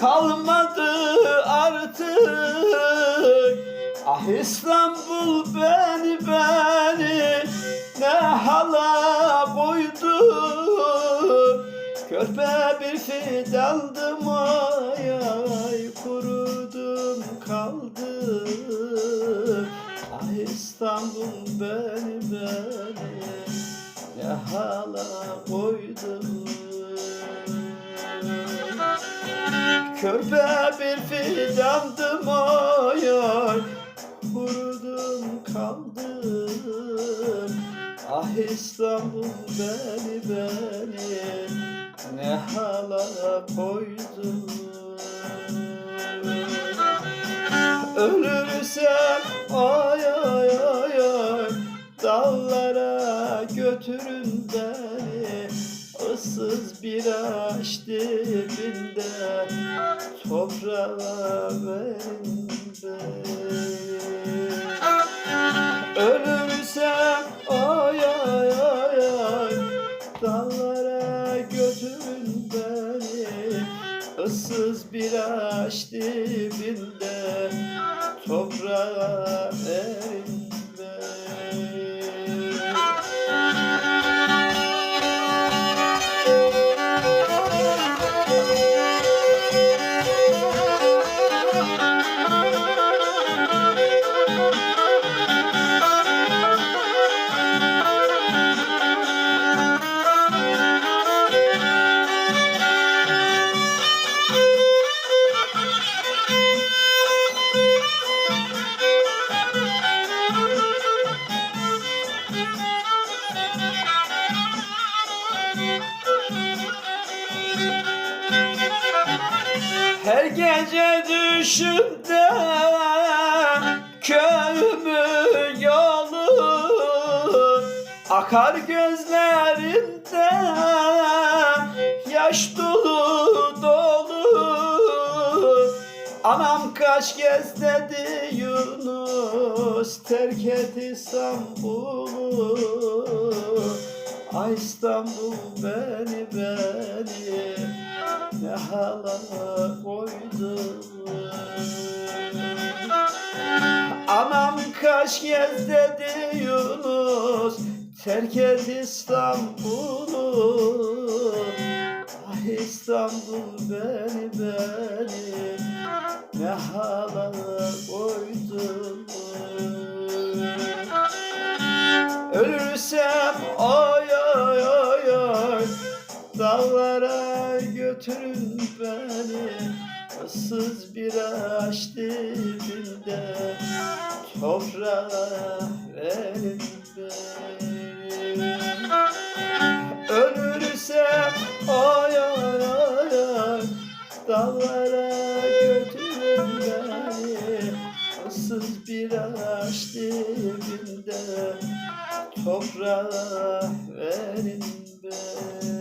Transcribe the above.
kalmadı artık. Ah İstanbul beni beni ne hala koydu Körpe bir fidandım ay ay kurudum kaldım Ah İstanbul beni Körpe bir fidandım ay ay Kurudum kaldım Ah İstanbul beni beni. Ne hala koydun? Ölürsem ay ay ay ay. Dağlara götürün beni Issız bir ağaç dibinde Toprağa beni Ölürsem ay ay ay ay Dağlara götürün beni. Issız bir ağaç dibinde Toprağa verin Her gece düşümde köyümün yolu Akar gözlerimde yaş dolu dolu. Anam kaç kez dedi Yunus terk et İstanbul'u Ay İstanbul beni beni ne hala koydu Anam kaç kez dedi Yunus terk et İstanbul'u. Ah İstanbul beni beni ne hala koydu Ölürsem götürün beni. Issız bir ağaç dibinde. Toprağa verin beni. Ölürsem ay ay ay ay Dağlara götürün beni. Issız bir ağaç dibinde. Toprağa verin beni